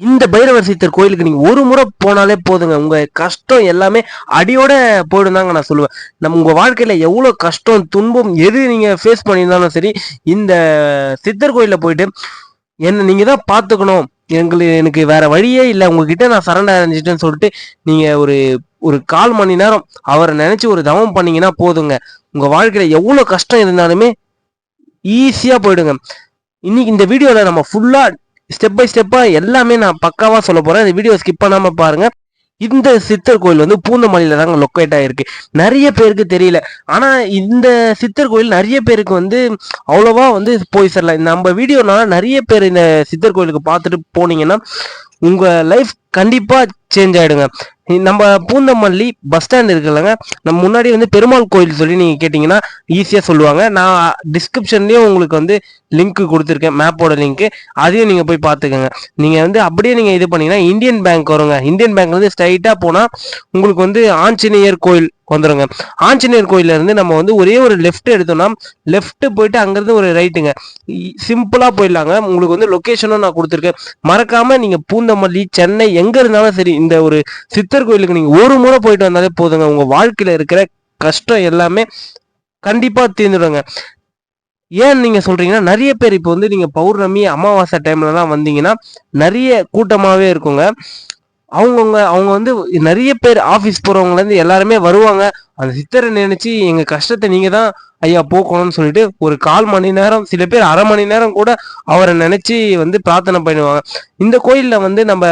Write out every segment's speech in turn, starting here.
இந்த பைரவர் சித்தர் கோயிலுக்கு நீங்க ஒரு முறை போனாலே போதுங்க. உங்க கஷ்டம் எல்லாமே அடியோட போயிடும் தாங்க நான் சொல்லுவேன். நம்ம உங்க வாழ்க்கையில எவ்வளவு கஷ்டம் துன்பம் எது நீங்க ஃபேஸ் பண்ணியிருந்தாலும் சரி இந்த சித்தர் கோயில போயிட்டு என்ன நீங்க தான் பாத்துக்கணும் எங்களுக்கு எனக்கு வேற வழியே இல்லை. உங்ககிட்ட நான் சரண்டர் அடைஞ்சிட்டேன்னு சொல்லிட்டு நீங்க ஒரு ஒரு கால் மணி நேரம் அவரை நினைச்சு ஒரு தவம் பண்ணீங்கன்னா போதுங்க. உங்க வாழ்க்கையில எவ்வளவு கஷ்டம் இருந்தாலுமே ஈஸியா போயிடுங்க. இன்னைக்கு இந்த வீடியோல நம்ம ஃபுல்லா ஸ்டெப் பை ஸ்டெப்பாக எல்லாமே நான் பக்காவாக சொல்ல போகிறேன் இந்த வீடியோ ஸ்கிப் பண்ணாமல் பாருங்கள் இந்த சித்தர் கோயில் வந்து பூந்தமல்லியில தாங்க லொக்கேட் ஆயிருக்கு. நிறைய பேருக்கு தெரியல. ஆனா இந்த சித்தர் கோயில் நிறைய பேருக்கு வந்து அவ்வளோவா வந்து போய் சேரல. நம்ம வீடியோனால நிறைய பேர் இந்த சித்தர் கோயிலுக்கு பார்த்துட்டு போனீங்கன்னா உங்க லைஃப் கண்டிப்பாக சேஞ்ச் ஆகிடுங்க நம்ம பூந்தமல்லி பஸ் ஸ்டாண்ட் இருக்குல்லங்க. நம்ம முன்னாடி வந்து பெருமாள் கோயில் சொல்லி நீங்கள் கேட்டிங்கன்னா ஈஸியாக சொல்லுவாங்க. நான் டிஸ்கிரிப்ஷன்லேயும் உங்களுக்கு வந்து லிங்க் கொடுத்துருக்கேன் மேப்போட லிங்க் அதையும் நீங்கள் போய் பார்த்துக்கோங்க. நீங்கள் வந்து அப்படியே நீங்கள் இது பண்ணிங்கன்னா இந்தியன் பேங்க் வருங்க. இந்தியன் பேங்க் வந்து ஸ்ட்ரைட்டாக போனால் உங்களுக்கு வந்து ஆஞ்சநேயர் கோயில் வந்துடுங்க ஆஞ்சநேயர் கோயிலேருந்து நம்ம வந்து ஒரே ஒரு லெஃப்ட் எடுத்தோம்னா லெஃப்ட் போயிட்டு அங்கேருந்து ஒரு ரைட்டுங்க சிம்பிளாக போயிடலாங்க. உங்களுக்கு வந்து லொக்கேஷனும் நான் கொடுத்துருக்கேன். மறக்காமல் நீங்கள் பூந்தமல்லி சென்னை எங்க இருந்தாலும் சரி இந்த ஒரு சித்தர் கோயிலுக்கு நீங்க ஒரு முறை போயிட்டு வந்தாலே போதுங்க. உங்க வாழ்க்கையில இருக்கிற கஷ்டம் எல்லாமே கண்டிப்பா தீர்ந்துடுங்க. ஏன் நீங்க சொல்றீங்கன்னா நிறைய பேர் இப்போ வந்து நீங்க பௌர்ணமி அமாவாசை டைம்ல எல்லாம் வந்தீங்கன்னா நிறைய கூட்டமாவே இருக்குங்க. அவங்கவுங்க அவங்க வந்து நிறைய பேர் ஆஃபீஸ் போகிறவங்கலேருந்து எல்லாருமே வருவாங்க. அந்த சித்தரை நினச்சி எங்கள் கஷ்டத்தை நீங்கள் தான் ஐயா போக்கணும்னு சொல்லிட்டு ஒரு கால் மணி நேரம் சில பேர் அரை மணி நேரம் கூட அவரை நினச்சி வந்து பிரார்த்தனை பண்ணுவாங்க இந்த கோயிலில் வந்து நம்ம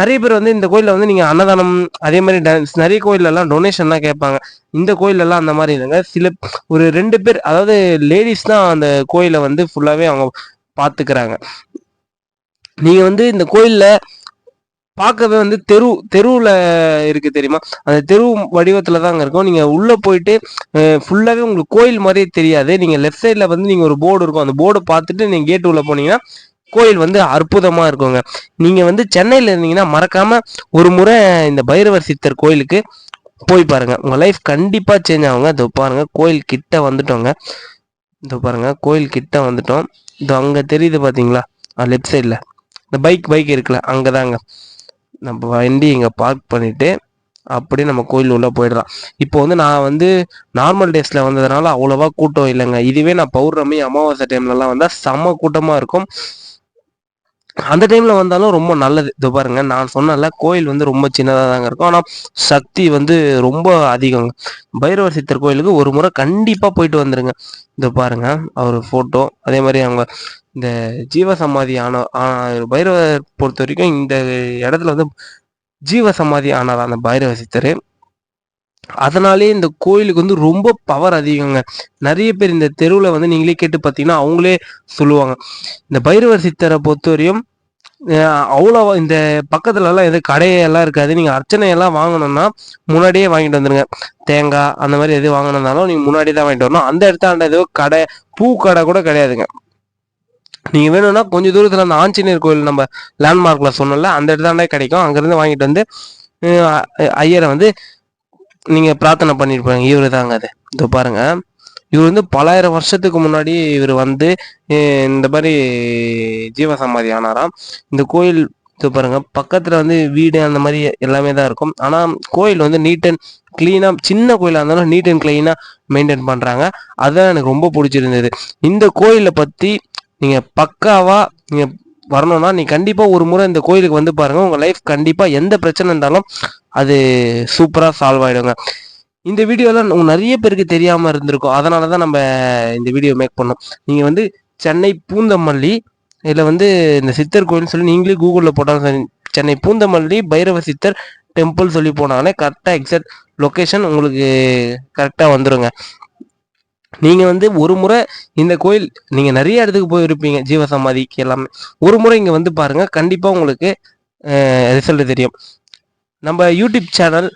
நிறைய பேர் வந்து இந்த கோயிலில் வந்து நீங்கள் அன்னதானம் அதே மாதிரி டான்ஸ் நிறைய கோயிலெல்லாம் டொனேஷன்லாம் கேட்பாங்க. இந்த கோயிலெல்லாம் அந்த மாதிரி இல்லைங்க. சில ஒரு ரெண்டு பேர் அதாவது லேடிஸ் தான் அந்த கோயிலை வந்து ஃபுல்லாகவே அவங்க பார்த்துக்கிறாங்க நீங்கள் வந்து இந்த கோயிலில் பார்க்கவே வந்து தெரு தெருவில் இருக்குது தெரியுமா? அந்த தெரு வடிவத்தில் தாங்க இருக்கும். நீங்கள் உள்ளே போயிட்டு ஃபுல்லாகவே உங்களுக்கு கோயில் மாதிரியே தெரியாது. நீங்கள் லெஃப்ட் சைடில் வந்து நீங்கள் ஒரு போர்டு இருக்கும். அந்த போர்டை பார்த்துட்டு நீங்கள் கேட்டு உள்ளே போனீங்கன்னா கோயில் வந்து அற்புதமாக இருக்குங்க. நீங்கள் வந்து சென்னையில் இருந்தீங்கன்னா மறக்காமல் ஒரு முறை இந்த பைரவர் சித்தர் கோயிலுக்கு போய் பாருங்கள் உங்கள் லைஃப் கண்டிப்பாக சேஞ்ச் ஆகுங்க. இதோ பாருங்கள் கோயில் கிட்ட வந்துட்டோங்க. இதோ பாருங்க கோயில் கிட்ட வந்துட்டோம். இதோ அங்கே தெரியுது பார்த்தீங்களா லெஃப்ட் சைடில் இந்த பைக் பைக் இருக்குல்ல அங்கே தாங்க நம்ம வண்டி இங்கே பார்க் பண்ணிவிட்டு அப்படியே நம்ம கோயில் உள்ளே போயிடலாம். இப்போ வந்து நான் வந்து நார்மல் டேஸில் வந்ததுனால அவ்வளோவா கூட்டம் இல்லைங்க. இதுவே நான் பௌர்ணமி அமாவாசை டைம்லலாம் வந்தால் செம்ம கூட்டமாக இருக்கும். அந்த டைமில் வந்தாலும் ரொம்ப நல்லது. இது பாருங்க நான் சொன்னல கோயில் வந்து ரொம்ப சின்னதாக தாங்க இருக்கும். ஆனால் சக்தி வந்து ரொம்ப அதிகங்க பைரவர் சித்தர் கோயிலுக்கு ஒரு முறை கண்டிப்பாக போயிட்டு வந்துருங்க. இது பாருங்க அவர் ஃபோட்டோ அதே மாதிரி அவங்க இந்த ஜீவ சமாதி ஆன ஆன- பைரவர் பொறுத்த வரைக்கும் இந்த இடத்துல வந்து ஜீவ சமாதி ஆனார் அந்த பைரவ சித்தர். அதனாலே இந்த கோயிலுக்கு வந்து ரொம்ப பவர் அதிகங்க. நிறைய பேர் இந்த தெருவில் வந்து நீங்களே கேட்டு பார்த்தீங்கன்னா அவங்களே சொல்லுவாங்க. இந்த பைரவர் சித்தரை பொறுத்தவரையும் அவ்வளோ இந்த பக்கத்துலலாம் எதுவும் கடையெல்லாம் இருக்காது. நீங்கள் அர்ச்சனையெல்லாம் வாங்கணும்னா முன்னாடியே வாங்கிட்டு வந்துருங்க. தேங்காய் அந்த மாதிரி எது வாங்கணும்னாலும் நீங்கள் முன்னாடியே தான் வாங்கிட்டு வரணும். அந்த இடத்தாண்ட ஏதோ கடை பூ கடை கூட கிடையாதுங்க. நீங்கள் வேணும்னா கொஞ்சம் தூரத்தில் அந்த ஆஞ்சநேயர் கோயில் நம்ம லேண்ட்மார்க்கில் சொன்னோம்ல அந்த இடத்தாண்டே கிடைக்கும். அங்கேருந்து வாங்கிட்டு வந்து ஐயரை வந்து நீங்கள் பிரார்த்தனை பண்ணியிருப்பாங்க இவர் தாங்க அது. இதோ பாருங்க. இவர் வந்து பலாயிரம் வருஷத்துக்கு முன்னாடி இவர் வந்து இந்த மாதிரி ஜீவசமாதி ஆனாராம். இந்த கோயில் இது பாருங்க. பக்கத்தில் வந்து வீடு அந்த மாதிரி எல்லாமே தான் இருக்கும். ஆனால் கோயில் வந்து நீட் அண்ட் க்ளீனாக சின்ன கோயிலாக இருந்தாலும் நீட் அண்ட் க்ளீனாக மெயின்டைன் பண்ணுறாங்க அதுதான் எனக்கு ரொம்ப பிடிச்சிருந்தது. இந்த கோயிலை பற்றி நீங்கள் பக்காவாக நீங்கள் வரணும்னா நீ கண்டிப்பாக ஒரு முறை இந்த கோயிலுக்கு வந்து பாருங்கள் உங்கள் லைஃப் கண்டிப்பாக எந்த பிரச்சனை இருந்தாலும் அது சூப்பராக சால்வ் ஆகிடுங்க இந்த வீடியோலாம் உங்கள் நிறைய பேருக்கு தெரியாமல் இருந்திருக்கும். அதனால தான் நம்ம இந்த வீடியோ மேக் பண்ணோம். நீங்கள் வந்து சென்னை பூந்தமல்லி இதில் வந்து இந்த சித்தர் கோயில்னு சொல்லி நீங்களே கூகுளில் போட்டாலும் சரி சென்னை பூந்தமல்லி பைரவ சித்தர் டெம்பிள் சொல்லி போனாலே கரெக்டாக எக்ஸாக்ட் லொக்கேஷன் உங்களுக்கு கரெக்டாக வந்துடுங்க நீங்கள் வந்து ஒரு முறை இந்த கோயில் நீங்கள் நிறைய இடத்துக்கு போயிருப்பீங்க ஜீவசமாதிக்கு எல்லாமே. ஒரு முறை இங்கே வந்து பாருங்க கண்டிப்பாக உங்களுக்கு ரிசல்ட் தெரியும். நம்ம யூடியூப் சேனல்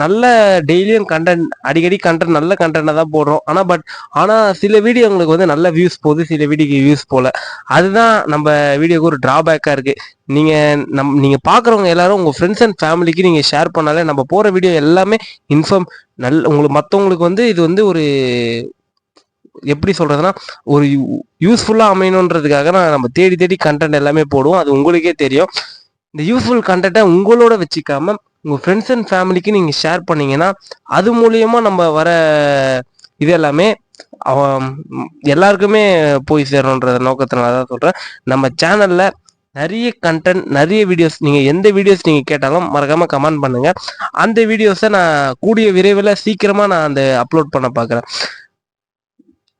நல்ல டெய்லியும் கண்டென்ட் அடிக்கடி கண்டென்ட் நல்ல கண்டென்ட்டை தான் போடுறோம். ஆனால் பட் ஆனால் சில வீடியோ உங்களுக்கு வந்து நல்ல வியூஸ் போகுது சில வீடியோக்கு வியூஸ் போகல அதுதான் நம்ம வீடியோக்கு ஒரு ட்ராபேக்காக இருக்குது நீங்கள் நம் நீங்கள் பார்க்குறவங்க எல்லாரும் உங்கள் ஃப்ரெண்ட்ஸ் அண்ட் ஃபேமிலிக்கு நீங்கள் ஷேர் பண்ணாலே நம்ம போகிற வீடியோ எல்லாமே இன்ஃபார்ம் நல் உங்களுக்கு மற்றவங்களுக்கு வந்து இது வந்து ஒரு எப்படி சொல்கிறதுனா ஒரு யூஸ்ஃபுல்லாக அமையணுன்றதுக்காக நான் நம்ம தேடி தேடி கண்டென்ட் எல்லாமே போடுவோம். அது உங்களுக்கே தெரியும். இந்த யூஸ்ஃபுல் கண்டென்ட்டை உங்களோட வச்சுக்காம உங்கள் ஃப்ரெண்ட்ஸ் அண்ட் ஃபேமிலிக்கு நீங்கள் ஷேர் பண்ணீங்கன்னா அது மூலியமாக நம்ம வர இது எல்லாமே எல்லாருக்குமே போய் சேரணுன்ற நோக்கத்தினால தான் சொல்கிறேன் நம்ம சேனலில் நிறைய கண்டென்ட் நிறைய வீடியோஸ் நீங்கள் எந்த வீடியோஸ் நீங்கள் கேட்டாலும் மறக்காமல் கமெண்ட் பண்ணுங்கள் அந்த வீடியோஸை நான் கூடிய விரைவில் சீக்கிரமாக நான் அந்த அப்லோட் பண்ண பார்க்குறேன்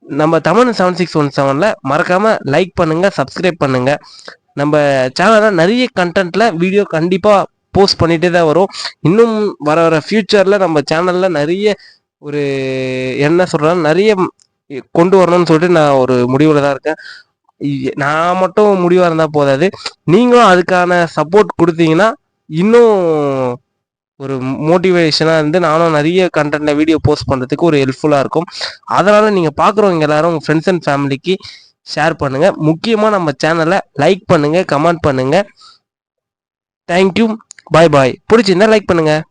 நம்ம தமிழ் செவன் சிக்ஸ் ஒன் செவனில் மறக்காமல் லைக் பண்ணுங்கள் சப்ஸ்கிரைப் பண்ணுங்கள் நம்ம சேனலில் நிறைய கண்டென்ட்டில் வீடியோ கண்டிப்பாக போஸ்ட் பண்ணிகிட்டே தான் வரும். இன்னும் வர வர ஃப்யூச்சரில் நம்ம சேனலில் நிறைய ஒரு என்ன சொல்கிறேன் நிறைய கொண்டு வரணும்னு சொல்லிட்டு நான் ஒரு முடிவில் தான் இருக்கேன். நான் மட்டும் முடிவாக இருந்தால் போதாது. நீங்களும் அதுக்கான சப்போர்ட் கொடுத்தீங்கன்னா இன்னும் ஒரு மோட்டிவேஷனாக இருந்து நானும் நிறைய கண்டென்ட்ல வீடியோ போஸ்ட் பண்ணுறதுக்கு ஒரு ஹெல்ப்ஃபுல்லாக இருக்கும். அதனால் நீங்கள் பார்க்குறவங்க எல்லாரும் உங்கள் ஃப்ரெண்ட்ஸ் அண்ட் ஃபேமிலிக்கு ஷேர் பண்ணுங்கள் முக்கியமாக நம்ம சேனலை லைக் பண்ணுங்கள் கமெண்ட் பண்ணுங்கள் தேங்க்யூ பாய் பாய் பிடிச்சிருந்தா லைக் பண்ணுங்கள்